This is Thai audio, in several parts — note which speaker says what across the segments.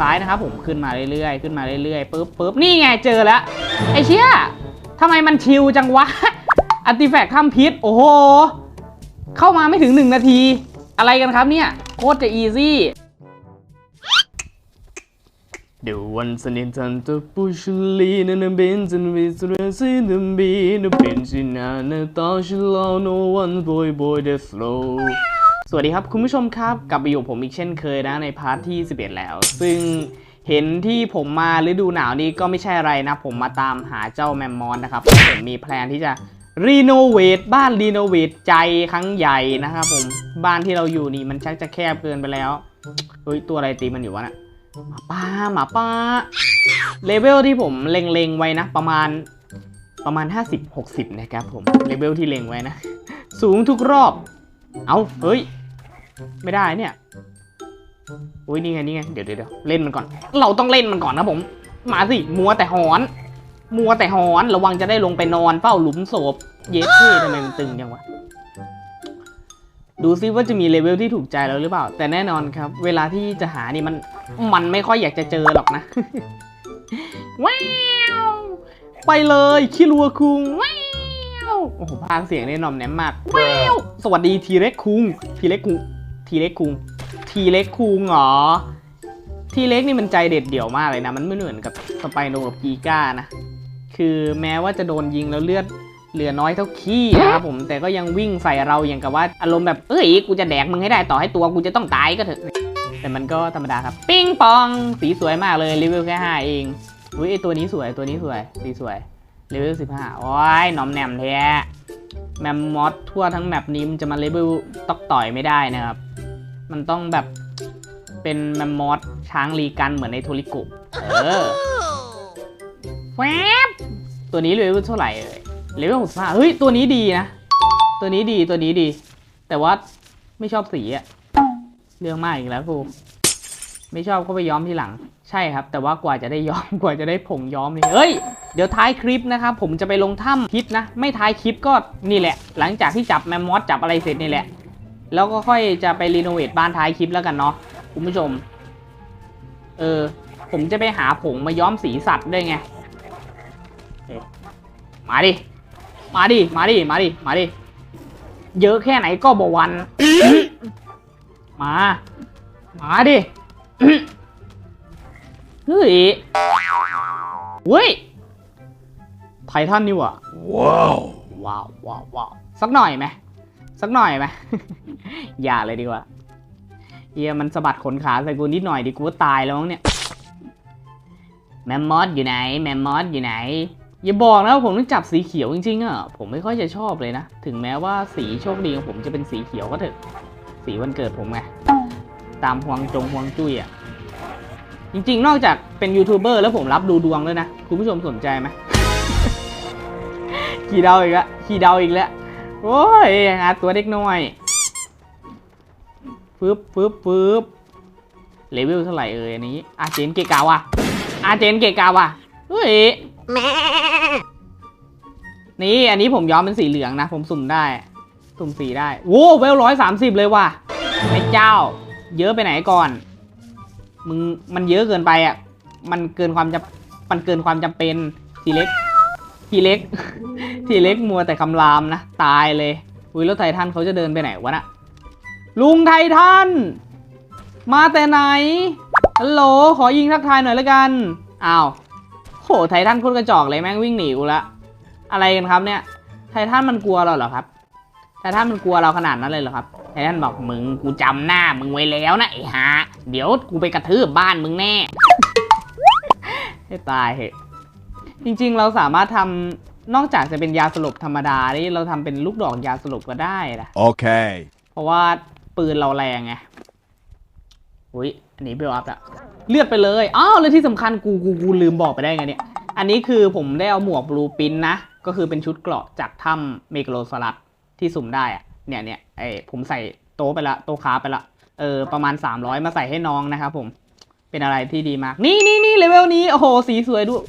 Speaker 1: ซ้ายนะครับผมขึ้นมาเรื่อยๆ ขึ้นมาเรื่อยๆปุ๊บปุ๊บนี่ไงเจอแล้วไอ้เชี่ยทำไมมันชิวจังวะอัติแฟกถ้ำพิษโอ้โห เข้ามาไม่ถึงหนึ่งนาที อะไรกันครับเนี่ย โคตรจะอีซี่เดี๋ยววันสนิททันตะปุชลีนันเป็นจันวิสเรสินันบีนเป็นชินานาตาชิลาโนวันบอยบอยเดฟโล วัสดีครับคุณผู้ชมครับกลับมาอยู่ผมอีกเช่นเคยนะในพาร์ทที่ 11 แล้ว ซึ่งเห็นที่ผมมาฤดูหนาวนี้ก็ไม่ใช่อะไรนะ ผมมาตามหาเจ้าแมมมอนนะครับผมมีแพลนที่จะรีโนเวทบ้านรีโนเวทใจครั้งใหญ่นะครับผมบ้านที่เราอยู่นี่มันชักจะแคบเกินไปแล้วเฮ้ยตัวอะไรตีมันอยู่วะน่ะหมาป้าหมาป้าเลเวลที่ผมเล็งๆไว้นะ ประมาณประมาณ 50-60 นะครับผมเลเวลที่เล็งไว้นะ สูงทุกรอบ เอาเฮ้ย ไม่ได้เนี่ยอุ้ยนี่ไงนี่ไงเดี๋ยวเดี๋ยวเล่นมันก่อน เราต้องเล่นมันก่อนนะผม มาสิมัวแต่หอน มัวแต่หอนระวังจะได้ลงไปนอนเฝ้าหลุมศพเย็ดเท่ทำไมมันตึงจังวะดูซิว่าจะมีเลเวลที่ถูกใจเราหรือเปล่า แต่แน่นอนครับ เวลาที่จะหานี่มันมันไม่ค่อยอยากจะเจอหรอกนะว้าวไปเลยคิรัวคุงว้าวโอ้โหพากเสียงนี่หนอมแนมมากว้าวสวัสดีทีเล็กคุงทีเล็กคุง ทีเล็กคุง ทีเล็กคุงเหรอ ทีเล็กนี่มันใจเด็ดเดี่ยวมากเลยนะ มันไม่เหมือนกับสไปโนกับกีก้านะ คือแม้ว่าจะโดนยิงแล้วเลือดเหลือน้อยเท่าขี้นะครับผม แต่ก็ยังวิ่งใส่เราอย่างกับว่าอารมณ์แบบ เอ้ย กูจะแดกมึงให้ได้ต่อให้ตัวกูจะต้องตายก็เถอะ แต่มันก็ธรรมดาครับ ปิ้งปอง สีสวยมากเลยเลเวแค่ห้าเองอุ้ยไอตัวนี้สวยตัวนี้สวยสีสวยเลเวลสิบห้าโอ้ยหนอมแหนมแท้แมมมอสทั่วทั้งแมปนี้มันจะมาเลเวลตอกต่อยไม่ได้นะครับ มันต้องแบบเป็นแมมมอสช้างลีกันเหมือนในโทริกะเออแวบตัวนี้เลเวลเท่าไหร่เอ่ยเลเวลหกสิบห้าเฮ้ย ตัวนี้ดีนะ ตัวนี้ดีตัวนี้ดี แต่ว่าไม่ชอบสีอะเรื่องมากอีกแล้วครูไม่ชอบก็ไปย้อมทีหลัง ใช่ครับ แต่ว่ากว่าจะได้ย้อมกว่าจะได้ผงย้อมนี่เฮ้ยเดี๋ยวท้ายคลิปนะครับผมจะไปลงถ้ำคิดนะ ไม่ท้ายคลิปก็นี่แหละ หลังจากที่จับแมมมอสจับอะไรเสร็จนี่แหละ แล้วก็ค่อยจะไปรีโนเวทบ้านท้ายคลิปแล้วกันเนาะคุณผู้ชม เออ ผมจะไปหาผงมาย้อมสีสัตว์ด้วยไงเอ๊ะมาดิ มาดิ มาดิ มาดิ มาดิ เยอะแค่ไหนก็บวัน มา มาดิเฮ้ยเว้ย ไททันนี่หว่ะว้าวว้าว ว้าวว้าวสักหน่อยไหม สักหน่อยไหมอย่าเลยดีกว่าเฮียมันสะบัดขนขาใส่กูนิดหน่อยดิกูว่าตายแล้วมั้งเนี่ยแมมมอสอยู่ไหนแมมมอสอยู่ไหน อย่าบอกนะว่าผมต้องจับสีเขียวจริงๆอะผมไม่ค่อยจะชอบเลยนะ ถึงแม้ว่าสีโชคดีของผมจะเป็นสีเขียวก็เถอะสีวันเกิดผมไงตามฮวงจงฮวงจุ้ยอะจริงๆ นอกจากเป็นยูทูบเบอร์แล้วผมรับดูดวงด้วยนะ คุณผู้ชมสนใจไหม ขี่เดาอีกแล้วขี่เดาอีกแล้ว โอ้ยหาตัวเด็กน้อยฟึบฟึบฟึบเลเวลเท่าไหร่เอ่ยอันนี้อาเจนเกกาวะอาเจนเกกาวะเฮ้ยนี่อันนี้ผมย้อมเป็นสีเหลืองนะ ผมสุ่มได้ สุ่มสีได้โว้เวลร้อยสามสิบเลยว่ะไอ้เจ้า เยอะไปไหนก่อน มึงมันเยอะเกินไปอะ มันเกินความจำมันเกินความจำเป็นทีเล็ก ทีเล็ก ทีเล็กมัวแต่คำรามนะ ตายเลยอุ้ยแล้วไททันเขาจะเดินไปไหนวะน่ะลุงไททันมาแต่ไหนฮัลโหลขอยิงทักทายหน่อยละกันอ้าวโหไททันโคตรกระจอกเลยแม่งวิ่งหนีกูละอะไรกันครับเนี่ย ไททันมันกลัวเราเหรอครับไททันมันกลัวเราขนาดนั้นเลยเหรอครับไททันบอกมึงกูจำหน้ามึงไว้แล้วนะไอ้ฮะเดี๋ยวกูไปกระทืบบ้านมึงแน่ให้ตายเหอะ จริงๆ เราสามารถทำนอกจากจะเป็นยาสลบธรรมดานี่เราทำเป็นลูกดอกยาสลบก็ได้นะ
Speaker 2: Okay.
Speaker 1: เพราะว่าปืนเราแรงไง อุ้ยอันนี้เบลอัพละเลือดไปเลย อ้าวแล้วที่สำคัญกูกูกูลืมบอกไปได้ไงเนี่ย อันนี้คือผมได้เอาหมวกบลูปินนะ ก็คือเป็นชุดเกราะจากถ้ำเมกโลสลัดที่สุ่มได้อะเนี่ยเนี่ยไอผมใส่โต๊ะไปละ โต๊ะค้าไปละ เออ ประมาณ 300 มาใส่ให้น้องนะครับผม เป็นอะไรที่ดีมาก นี่นี่นี่เลเวลนี้ โอ้โห สีสวยด้วย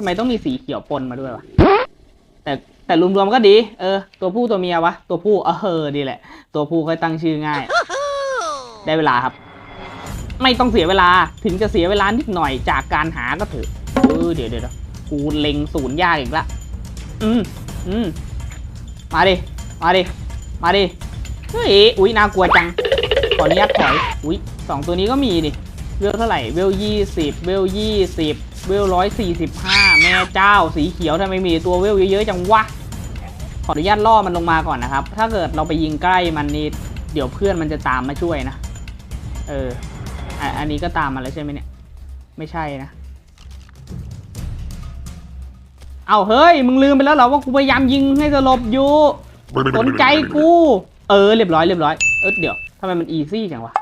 Speaker 1: ทำไมต้องมีสีเขียวปนมาด้วยวะ แต่แต่รวมๆก็ดี เออ ตัวผู้ตัวเมียวะ ตัวผู้เออเดีแหละ ตัวผู้ค่อยตั้งชื่อง่าย ได้เวลาครับ ไม่ต้องเสียเวลา ถึงจะเสียเวลานิดหน่อยจากการหาก็เถอะ เออ เดี๋ยวเดี๋ยวกูเล็งศูนย์ยากอีกละ อืม อืม มาดิ มาดิ มาดิ เฮ้ย อุ๊ยน่ากลัวจัง ขออนุญาตถอย อุ๊ยสองตัวนี้ก็มีดิ เวลเท่าไหร่ เวลยี่สิบ เวลยี่สิบ เวลร้อยสี่สิบห้าแม่เจ้าสีเขียวทำไมมีตัวเวลเยอะๆจังวะ ขออนุญาตล่อมันลงมาก่อนนะครับ ถ้าเกิดเราไปยิงใกล้มันนี่เดี๋ยวเพื่อนมันจะตามมาช่วยนะ เออ อันนี้ก็ตามมาแล้วใช่ไหมเนี่ย ไม่ใช่นะ เอาเฮ้ย มึงลืมไปแล้วเหรอว่ากูพยายามยิงให้สลบอยู่สนใจกู เออเรียบร้อยเรียบร้อย เออเดี๋ยวทำไมมันอีซี่จังวะ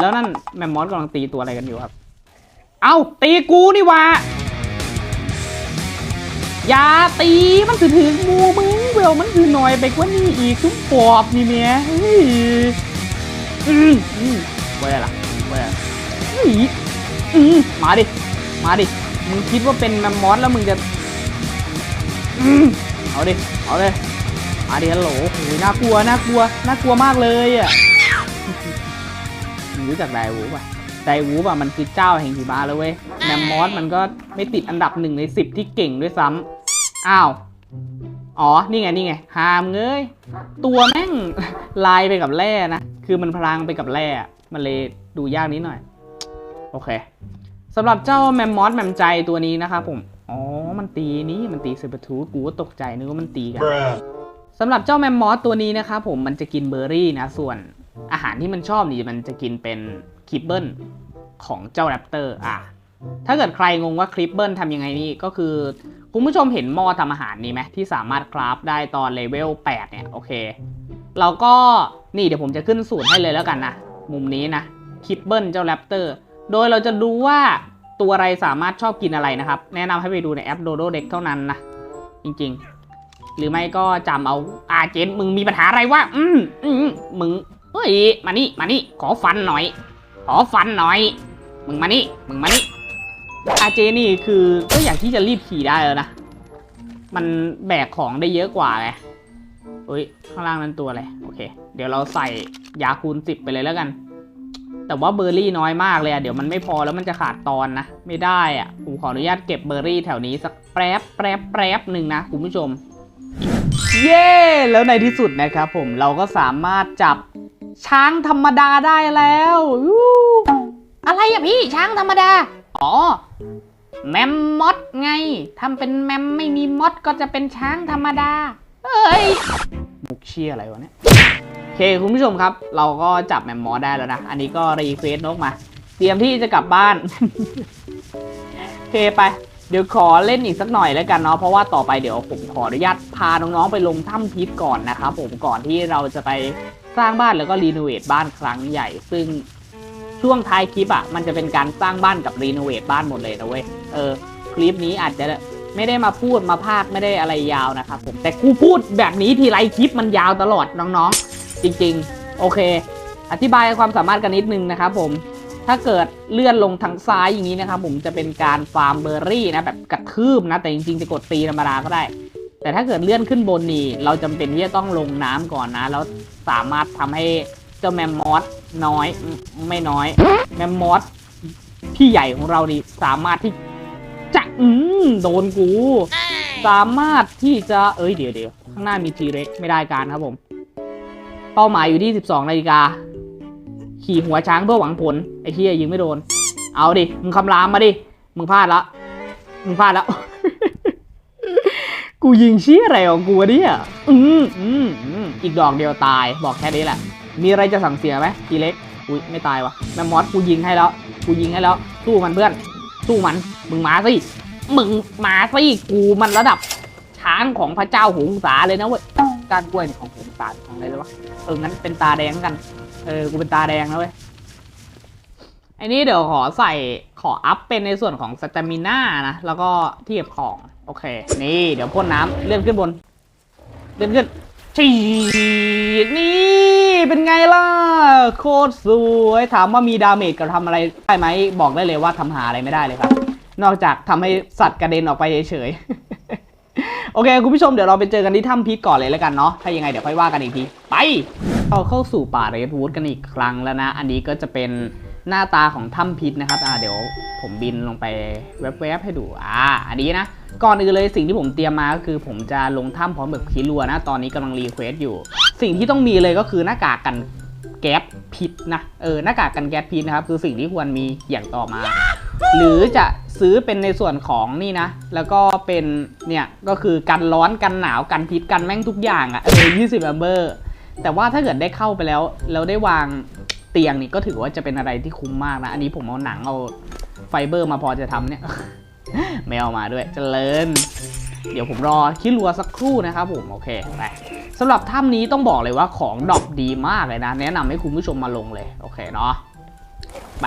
Speaker 1: แล้วนั่นแมมมอสกำลังตีตัวอะไรกันอยู่ครับ เอาตีกูนี่วะอย่าตีมันถือถือมูมึงเวลมันคือหน่อยไปกว่านี้อีกทุกปอบนี่เมียเฮ้ยอืมอืมเว้ยล่ะเว้ยเฮ้ยอืมมาดิ มาดิ มึงคิดว่าเป็นแมมมอสแล้วมึงจะ อืมเอาดิ เอาเลยมาดิฮัลโหลโอ้ยน่ากลัว น่ากลัว น่ากลัวมากเลยอะมึงรู้จักไดวูป่ะ ไดวูป่ะมันคือเจ้าแห่งหิมะเลยเว้ยแมมมอสมันก็ไม่ติดอันดับหนึ่งในสิบที่เก่งด้วยซ้ำอ้าว อ๋อ นี่ไง นี่ไง หามเงยตัวแม่งลายไปกับแร่นะ คือมันพลางไปกับแร่ มันเลยดูยากนิดหน่อย โอเคสำหรับเจ้าแมมมอสแมมใจตัวนี้นะครับผม อ๋อ มันตีนี้มันตีเซเบอร์ทูกูก็ตกใจนึกว่ามันตีกันสำหรับเจ้าแมมมอสตัวนี้นะครับผมมันจะกินเบอร์รี่นะ ส่วนอาหารที่มันชอบนี่มันจะกินเป็น คริปเบิลของเจ้าแรปเตอร์อะถ้าเกิดใครงงว่าคริปเบิลทำยังไงนี่ก็คือ คุณผู้ชมเห็นหม้อทำอาหารนี่ไหมที่สามารถคราฟได้ตอนเลเวล 8 เนี่ย โอเค เราก็นี่เดี๋ยวผมจะขึ้นสูตรให้เลยแล้วกันนะ มุมนี้นะคริปเบิลเจ้าแรปเตอร์โดยเราจะดูว่าตัวอะไรสามารถชอบกินอะไรนะครับ แนะนำให้ไปดูในแอป Dodo Deck เท่านั้นนะ จริงๆ หรือไม่ก็จำเอาอาเจนมึงมีปัญหาอะไรวะอืมอืมมึงเฮ้ยมานี่มานี่ขอฟันหน่อย ขอฟันหน่อย มึงมานี่ มึงมานี่ อาเจนี่คือก็อยากที่จะรีบขี่ได้แล้วนะ มันแบกของได้เยอะกว่าไงเฮ้ยข้างล่างนั้นตัวอะไร โอเค เดี๋ยวเราใส่ยาคูณสิบไปเลยแล้วกัน แต่ว่าเบอร์รี่น้อยมากเลยอะเดี๋ยวมันไม่พอแล้วมันจะขาดตอนนะ ไม่ได้อะผมขออนุญาตเก็บเบอร์รี่แถวนี้สักแป๊บแป๊บแป๊บหนึ่งนะคุณผู้ชม เย้แล้วในที่สุดนะครับผมเราก็สามารถจับช้างธรรมดาได้แล้ว อะไรอะพี่ช้างธรรมดา อ๋อ แมมมอดไงทำเป็นแมมไม่มีมอดก็จะเป็นช้างธรรมดาเฮ้ยมุกเชี่ยอะไรวะเนี่ยโอเคคุณผู้ชมครับ เราก็จับแมมมอสได้แล้วนะ อันนี้ก็รีเควสนกมา เตรียมที่จะกลับบ้านโอเคไปเดี๋ยวขอเล่นอีกสักหน่อยแล้วกันเนาะเพราะว่าต่อไปเดี๋ยวผมขออนุญาตพาน้องๆไปลงถ้ำพิษก่อนนะครับผมก่อนที่เราจะไปสร้างบ้านแล้วก็รีโนเวทบ้านครั้งใหญ่ ซึ่ง ช่วงท้ายคลิปอะมันจะเป็นการสร้างบ้านกับรีโนเวทบ้านหมดเลยนะเว้ยเออคลิปนี้อาจจะไม่ได้มาพูดมาพากไม่ได้อะไรยาวนะครับผมแต่กูพูดแบบนี้ทีไรคลิปมันยาวตลอดน้องๆ จริงๆ โอเค อธิบายความสามารถกันนิดนึงนะครับผมถ้าเกิดเลื่อนลงทางซ้ายอย่างนี้นะครับผมจะเป็นการฟาร์มเบอร์รี่นะแบบกระทืบนะแต่จริงๆจะกดตีธรรมดาก็ได้ แต่ถ้าเกิดเลื่อนขึ้นบนนี่เราจำเป็นที่จะต้องลงน้ำก่อนนะ แล้วสามารถทำให้ เจ้าแมมมอสน้อยไม่น้อย แมมมอสพี่ใหญ่ของเรานี่สามารถที่จะอืมโดนกู สามารถที่จะเอ้ยเดี๋ยวเดี๋ยวข้างหน้ามีทีเร็กไม่ได้การครับผม เป้าหมายอยู่ที่ 12นาฬิกาขี่หัวช้างเพื่อหวังผลไอ้เฮียยิงไม่โดน เอาดิมึงคำรามมาดิมึงพลาดละมึงพลาดแล้วกูยิงเชี่ยอะไรของกูเนี่ยอืมอืมอืมอีกดอกเดียวตายบอกแค่นี้แหละ มีอะไรจะสั่งเสียไหมทีเล็ก อุ้ยไม่ตายวะแมมมอสกูยิงให้แล้ว กูยิงให้แล้ว สู้มันเพื่อน สู้มัน มึงมาสิ มึงมาสิกูมันระดับช้างของพระเจ้าหงสาเลยนะเว้ยกานกล้วยของหงสาของอะไรเลยวะ เอองั้นเป็นตาแดงกัน เออกูเป็นตาแดงนะเว้ยไอ้นี่เดี๋ยวขอใส่ขออัพเป็นในส่วนของสตมิน่านะ แล้วก็ที่เก็บของ โอเค นี่เดี๋ยวพ่นน้ำเลื่อนขึ้นบน เลื่อนขึ้นฉี โคตรสวย ถามว่ามีดาเมจกับทำอะไรได้ไหม บอกได้เลยว่าทำหาอะไรไม่ได้เลยครับ นอกจากทำให้สัตว์กระเด็นออกไปเฉยๆโอเค คุณผู้ชมเดี๋ยวเราไปเจอกันที่ถ้ำพิษก่อนเลยแล้วกันเนาะถ้ายังไงเดี๋ยวค่อยว่ากันอีกที ไปเราเข้าสู่ป่าเรดวูดกันอีกครั้งแล้วนะ อันนี้ก็จะเป็นหน้าตาของถ้ำพิษนะครับอ่าเดี๋ยวผมบินลงไปแวบๆให้ดูอ่าอันนี้นะก่อนอื่นเลยสิ่งที่ผมเตรียมมาก็คือ ผมจะลงถ้ำพร้อมแบบคิรัวนะ ตอนนี้กำลังรีเควสอยู่ สิ่งที่ต้องมีเลยก็คือหน้ากากกัน แก๊สพิษนะเออหน้ากากกันแก๊สพิษนะครับคือสิ่งที่ควรมีอย่างต่อมา หรือจะซื้อเป็นในส่วนของนี่นะ แล้วก็เป็นเนี่ยก็คือกันร้อนกันหนาวกันพิษกันแม่งทุกอย่างอะ่ะเออยี่สิบแอมเบอร์แต่ว่าถ้าเกิดได้เข้าไปแล้วแล้วได้วางเตียงนี่ก็ถือว่าจะเป็นอะไรที่คุ้มมากนะ อันนี้ผมเอาหนังเอาไฟเบอร์มาพอจะทำเนี่ย ไม่เอามาด้วยเจริญ เดี๋ยวผมรอคิดรัวสักครู่นะครับผมโอเคไปสำหรับถ้ำนี้ต้องบอกเลยว่าของดรอปดีมากเลยนะ แนะนำให้คุณผู้ชมมาลงเลยโอเคเนาะไป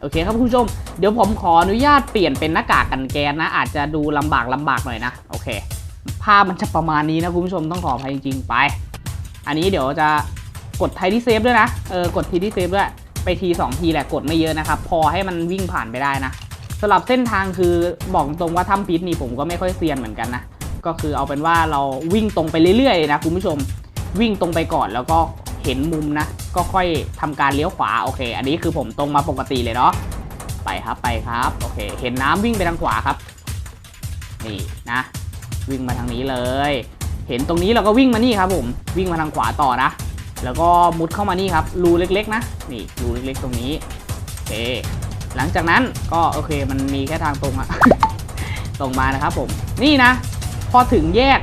Speaker 1: โอเคครับคุณผู้ชม เดี๋ยวผมขออนุญาตเปลี่ยนเป็นหน้ากากกันแก๊สนะ อาจจะดูลำบากลำบากหน่อยนะโอเคภาพมันจะประมาณนี้นะคุณผู้ชมต้องขออภัยจริงๆไป อันนี้เดี๋ยวจะกดไทที่เซฟด้วยนะเออกดทีที่เซฟด้วยไปที2ทีแหละกดไม่เยอะนะครับพอให้มันวิ่งผ่านไปได้นะ สำหรับเส้นทางคือบอกตรงว่าถ้ำพิษนี่ผมก็ไม่ค่อยเซียนเหมือนกันนะ ก็คือเอาเป็นว่าเราวิ่งตรงไปเรื่อยๆนะคุณผู้ชมวิ่งตรงไปก่อนแล้วก็เห็นมุมนะ ก็ค่อยทำการเลี้ยวขวาโอเค อันนี้คือผมตรงมาปกติเลยเนาะไปครับไปครับโอเค เห็นน้ำวิ่งไปทางขวาครับ นี่นะ วิ่งมาทางนี้เลย เห็นตรงนี้เราก็วิ่งมานี่ครับ ผมวิ่งมาทางขวาต่อนะ แล้วก็มุดเข้ามานี่ครับรูเล็ก ๆ นะ นี่รูเล็กๆ ตรงนี้โอเค หลังจากนั้นก็โอเคมันมีแค่ทางตรงอะ ตรงมานะครับผม นี่นะ พอถึงแยก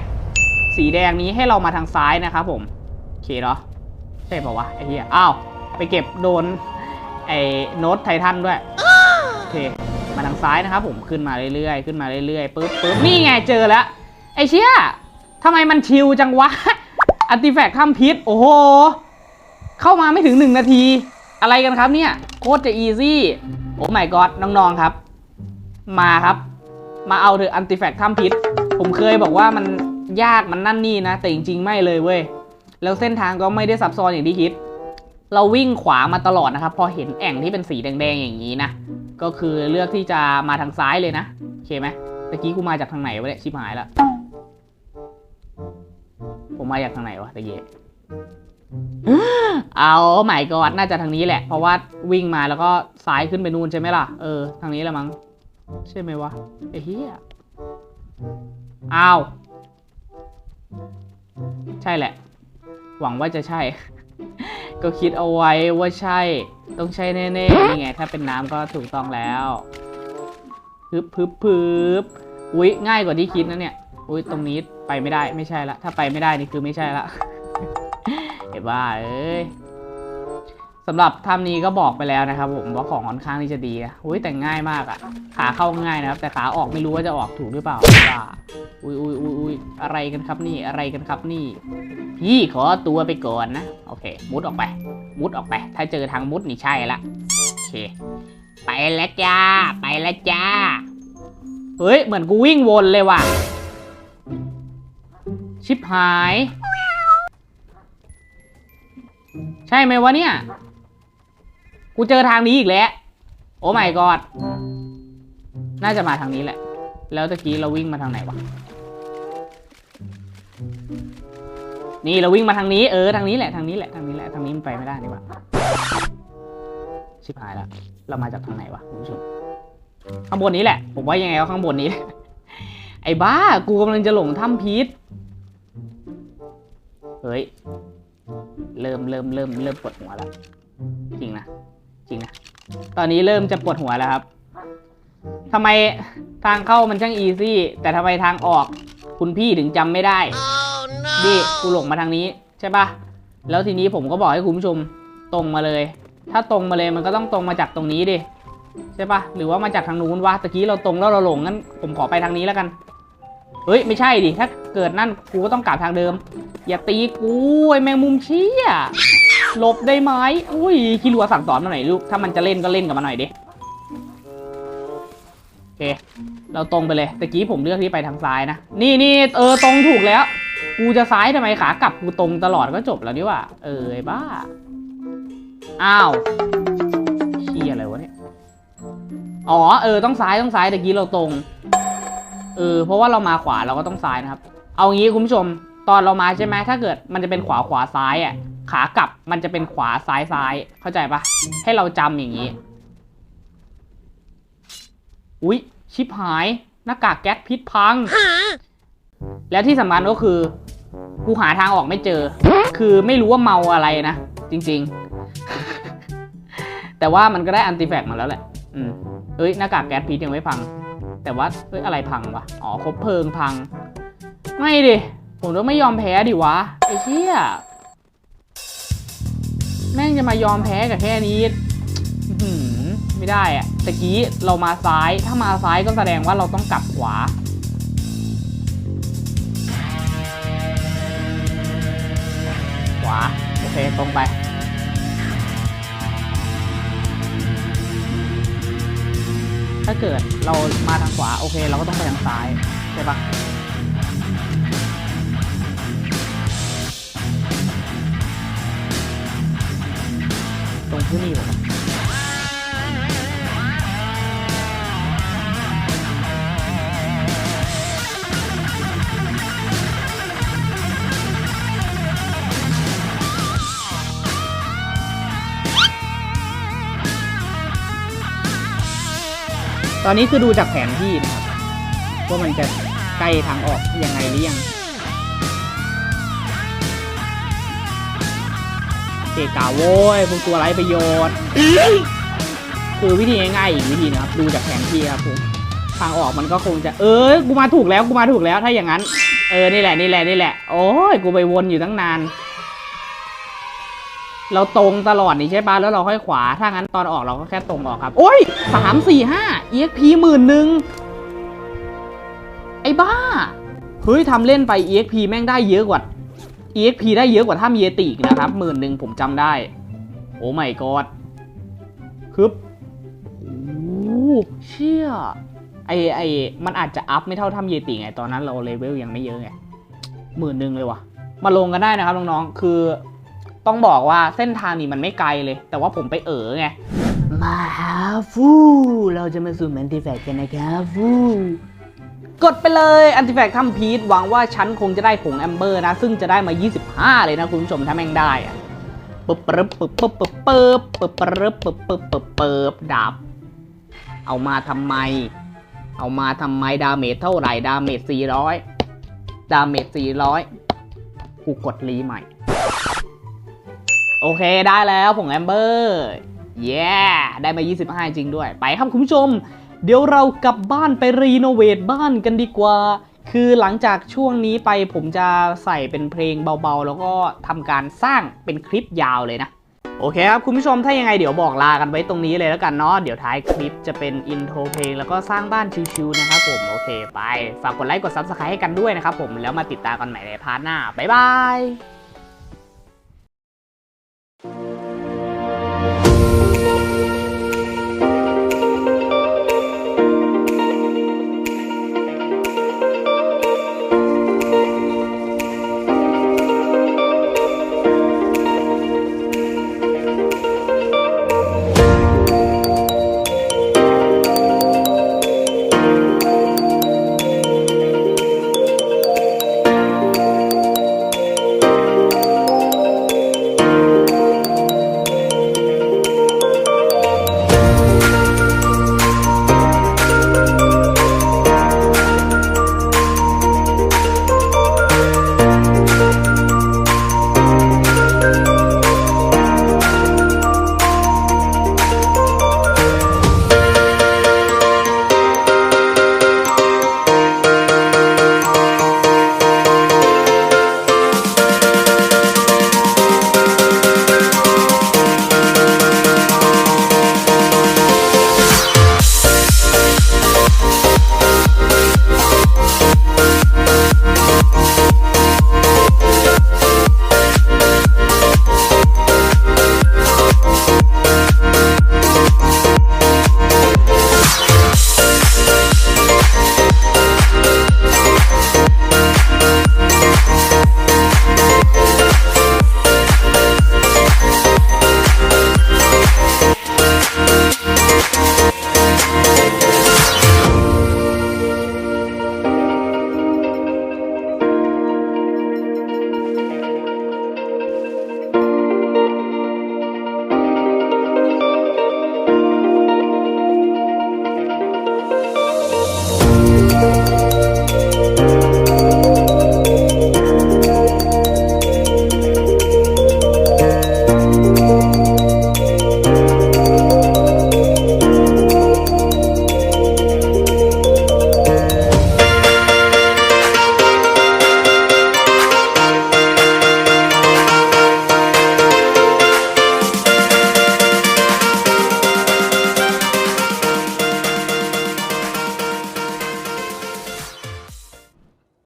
Speaker 1: สีแดงนี้ให้เรามาทางซ้ายนะครับผมโอเคเนาะใช่ป่าวะไอ้เหี้ยอ้าวไปเก็บโดนไอ้โน้ตไททันด้วยโอเคมาทางซ้ายนะครับผมขึ้นมาเรื่อยๆ ขึ้นมาเรื่อยๆปึ๊บปึ๊บนี่ไงเจอแล้ว ไอ้เชี่ยทำไมมันชิวจังวะอันติแฟกถ้ำพิษโอ้โห เข้ามาไม่ถึง1นาที อะไรกันครับเนี่ย โคตรจะอีซี่ โอ้ my god น้องๆครับ มาครับ มาเอาเถอะอันติแฟกถ้ำพิษ ผมเคยบอกว่ามันยากมันนั่นนี่นะ แต่จริงๆ ไม่เลยเว้ย แล้วเส้นทางก็ไม่ได้ซับซ้อนอย่างที่คิด เราวิ่งขวามาตลอดนะครับ พอเห็นแอ่งที่เป็นสีแดงๆอย่างนี้นะ ก็คือเลือกที่จะมาทางซ้ายเลยนะโอเคไหมตะกี้กูมาจากทางไหนวะเนี่ยชิบหายแล้วผมมาจากทางไหนวะตะเกีย เอาหม่ก่อนน่าจะทางนี้แหละ เพราะว่าวิ่งมาแล้วก็ซ้ายขึ้นไปนู่นใช่ไหมล่ะ เออ ทางนี้แหละมั้ง ใช่ไหมวะไอ้เหี้ยอ้าว ใช่แหละ หวังว่าจะใช่ ก็คิดเอาไว้ว่าใช่ ต้องใช่แน่ๆนี่ไง ถ้าเป็นน้ำก็ถูกต้องแล้วพึบพึบพึบอุ้ยง่ายกว่าที่คิดนะเนี่ย อุ้ยตรงนี้ไปไม่ได้ ไม่ใช่ละ ถ้าไปไม่ได้นี่คือไม่ใช่ละ เห็นว่าเอ้ยสำหรับถ้ำนี้ก็บอกไปแล้วนะครับผมว่าของค่อนข้างที่จะดีนะอุ้ยแต่ง่ายมากอะขาเข้าง่ายนะครับ แต่ขาออกไม่รู้ว่าจะออกถูกหรือเปล่าว่าอุ้ยอุ้ยอุ้ยอุ้ยอะไรกันครับนี่อะไรกันครับนี่ พี่ขอตัวไปก่อนนะโอเค มุดออกไป มุดออกไป ถ้าเจอทางมุดนี่ใช่ละโอเค ไปแล้วจ้า ไปแล้วจ้าเฮ้ยเหมือนกูวิ่งวนเลยว่ะ ชิบหาย ใช่ไหมวะเนี่ย กูเจอทางนี้อีกแล้ว โอ้ my god น่าจะมาทางนี้แหละ แล้วตะกี้เราวิ่งมาทางไหนวะ นี่เราวิ่งมาทางนี้เออทางนี้แหละทางนี้แหละทางนี้แหละทางนี้มันไปไม่ได้นี่วะชิบหายแล้วเรามาจากทางไหนวะคุณผู้ชมข้างบนนี้แหละ ผมว่ายังไงก็ข้างบนนี้ ไอ้บ้า กูกำลังจะหลงถ้ำพิษเฮ้ย เริ่มเริ่มเริ่มเริ่มปวดหัวแล้วจริงนะจริงนะตอนนี้เริ่มจะปวดหัวแล้วครับทำไมทางเข้ามันช่างอีซี่ แต่ทำไมทางออก คุณพี่ถึงจำไม่ได้นี่กูหลงมาทางนี้ใช่ปะแล้วทีนี้ผมก็บอกให้คุณผู้ชมตรงมาเลย ถ้าตรงมาเลยมันก็ต้องตรงมาจากตรงนี้ดิใช่ปะหรือว่ามาจากทางนู้นวะตะกี้เราตรงแล้วเราหลงงั้นผมขอไปทางนี้แล้วกัน เฮ้ย ไม่ใช่ดิ ถ้าเกิดนั่นกูก็ต้องกลับทางเดิม อย่าตีกูไอ้แมงมุมเชี่ยหลบได้ไหมอุ้ยคิรัวสั่งสอนมาหน่อยลูก ถ้ามันจะเล่นก็เล่นกับมันหน่อยดิโอเค เราตรงไปเลยตะกี้ผมเลือกที่ไปทางซ้ายนะ นี่นี่เออตรงถูกแล้ว กูจะซ้ายทำไมขากลับกูตรงตลอดก็จบแล้วนี่ว่า เออบ้า อ้าวเชี่ยอะไรวะเนี่ย อ๋อเออต้องซ้ายต้องซ้ายตะกี้เราตรง เออเพราะว่าเรามาขวาเราก็ต้องซ้ายนะครับ เอางี้คุณผู้ชมตอนเรามาใช่ไหมถ้าเกิดมันจะเป็นขวาขวาซ้ายอะขากลับมันจะเป็นขวาซ้ายซ้ายเข้าใจปะให้เราจำอย่างนี้ อุ๊ยชิบหายหน้ากากแก๊สพิษพัง และที่สำคัญก็คือ กูหาทางออกไม่เจอ คือไม่รู้ว่าเมาอะไรนะ จริง ๆ แต่ว่ามันก็ได้อันติแฟกมาแล้วแหละ อืมเอ้ยหน้ากากแก๊สพิษยังไม่พัง แต่ว่าเอ้ยอะไรพังวะ อ๋อคบเพลิงพัง ไม่ดิ ผมต้องไม่ยอมแพ้ดิวะ ไอ้เชี่ยแม่งจะมายอมแพ้กับแค่นี้หือไม่ได้อะตะกี้เรามาซ้าย ถ้ามาซ้ายก็แสดงว่าเราต้องกลับขวา ขวา โอเค ตรงไป ถ้าเกิดเรามาทางขวาโอเค เราก็ต้องไปทางซ้ายใช่ปะตรงที่นี่ผม ตอนนี้คือดูจากแผนที่นะครับว่ามันจะใกล้ทางออกยังไงหรือยังเกกาโว้ยพวกตัวไรประโยชน์คือวิธีง่ายๆอีกวิธีนะครับ ดูจากแผนที่ครับผมทางออกมันก็คงจะ เออกูมาถูกแล้วกูมาถูกแล้วถ้าอย่างนั้น เออนี่แหละนี่แหละนี่แหละ โอ้ยกูไปวนอยู่ตั้งนาน เราตรงตลอดนี่ใช่ปะแล้วเราค่อยขวา ถ้างั้นตอนออกเราก็แค่ตรงออกครับ โอ้ยสามสี่ห้า EXP หมื่นหนึ่งไอ้บ้า เฮ้ยทำเล่นไป EXP แม่งได้เยอะกว่า EXP ได้เยอะกว่าถ้ำเยติกนะครับหมื่นหนึ่งผมจำได้ โอ้ไม่กอดคึบโอ้เชี่ยไอไอมันอาจจะอัพไม่เท่าถ้ำเยติไง ตอนนั้นเราเลเวลยังไม่เยอะไงหมื่นหนึ่งเลยว่ะมาลงกันได้นะครับน้องๆ คือ ต้องบอกว่าเส้นทางนี้มันไม่ไกลเลย แต่ว่าผมไปเอ๋อไง มาหาฟูเราจะมาสู่แมนติแฟกกันนะครับฟูกดไปเลยอันติแฟกทำพีทหวังว่าฉันคงจะได้ผงแอมเบอร์นะ ซึ่งจะได้มา 25 เลยนะคุณผู้ชมถ้าแม่งได้อะปึ๊บปึ๊บปึ๊บปึ๊บปึ๊บปึ๊บปึ๊บปึ๊บปึ๊บปึ๊บปึ๊บปึ๊บดาบเอามาทำไม เอามาทำไมดาเมจเท่าไหร่ดาเมจ400 ดาเมจ400 กูกดรีใหม่ โอเคได้แล้วผงแอมเบอร์เย้ได้มา 25 จริงด้วย ไปครับคุณผู้ชม เดี๋ยวเรากลับบ้านไปรีโนเวทบ้านกันดีกว่า คือหลังจากช่วงนี้ไปผมจะใส่เป็นเพลงเบาๆ แล้วก็ทำการสร้างเป็นคลิปยาวเลยนะ โอเคครับคุณผู้ชมถ้ายังไงเดี๋ยวบอกลากันไว้ตรงนี้เลยแล้วกันเนาะเดี๋ยวท้ายคลิปจะเป็นอินโทรเพลงแล้วก็สร้างบ้านชิวๆนะครับผมโอเคไป ฝากกดไลค์กดซับสไครต์ให้กันด้วยนะครับผมแล้วมาติดตามกันใหม่ในพาร์ทหน้าบ๊ายบาย